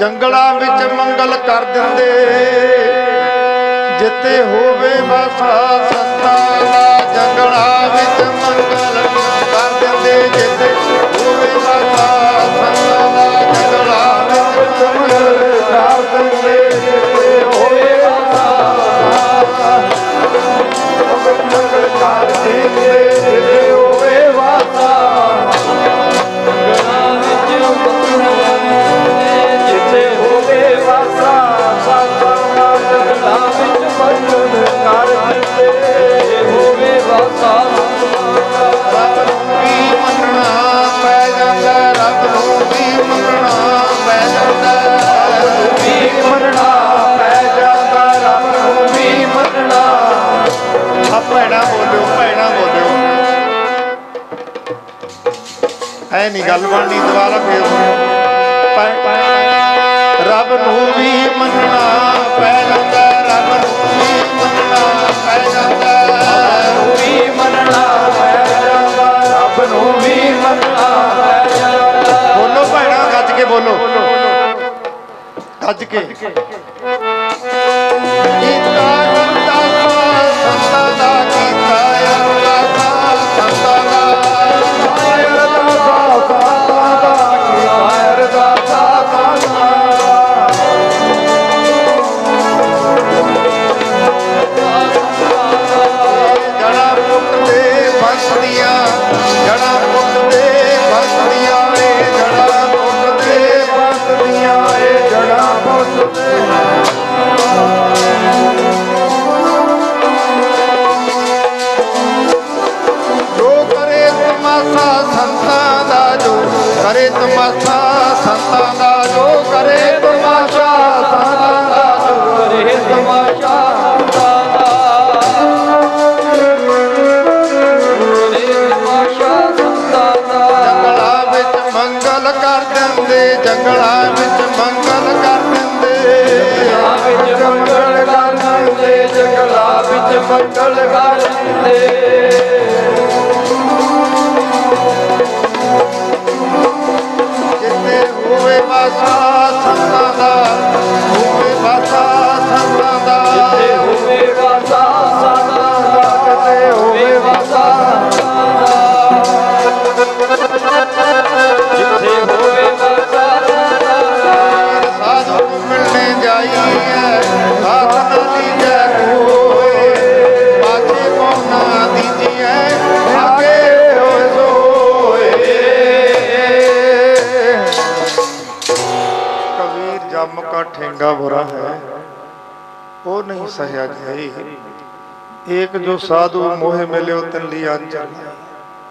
ਜੰਗਲਾਂ ਵਿੱਚ ਮੰਗਲ ਕਰ ਦਿੰਦੇ। ਜਿੱਤੇ ਹੋਵੇ ਵਸਾ ਸੱਤਾ ਦਾ ਜੰਗਲਾਂ ਐ ਨਹੀਂ ਗੱਲ ਬਣਨੀ ਦੁਬਾਰਾ ਫੇਰ। ਰੱਬ ਨੂੰ ਵੀ ਮੰਨਣਾ ਪੈ ਜਾਂਦਾ ਰੱਬ ਨੂੰ ਵੀ ਮੰਨਣਾ ਪੈ ਜਾਂਦਾ। ਰੱਬ ਮੰਨਣਾ ਰੱਬ ਨੂੰ ਵੀ ਮੰਨਣਾ ਬੋਲੋ ਭੈਣਾ ਗੱਜ ਕੇ ਬੋਲੋ। ਗੱਜ ਕੇ। ਇਤਾਂ तम सांे तमा दाजो करे ਸਕਲ ਕਰ ਦਿੱਤੇ गम का ठेंगा बुरा है वो नहीं सहया जाए एक जो साधु मोह मिले तिन लिया चल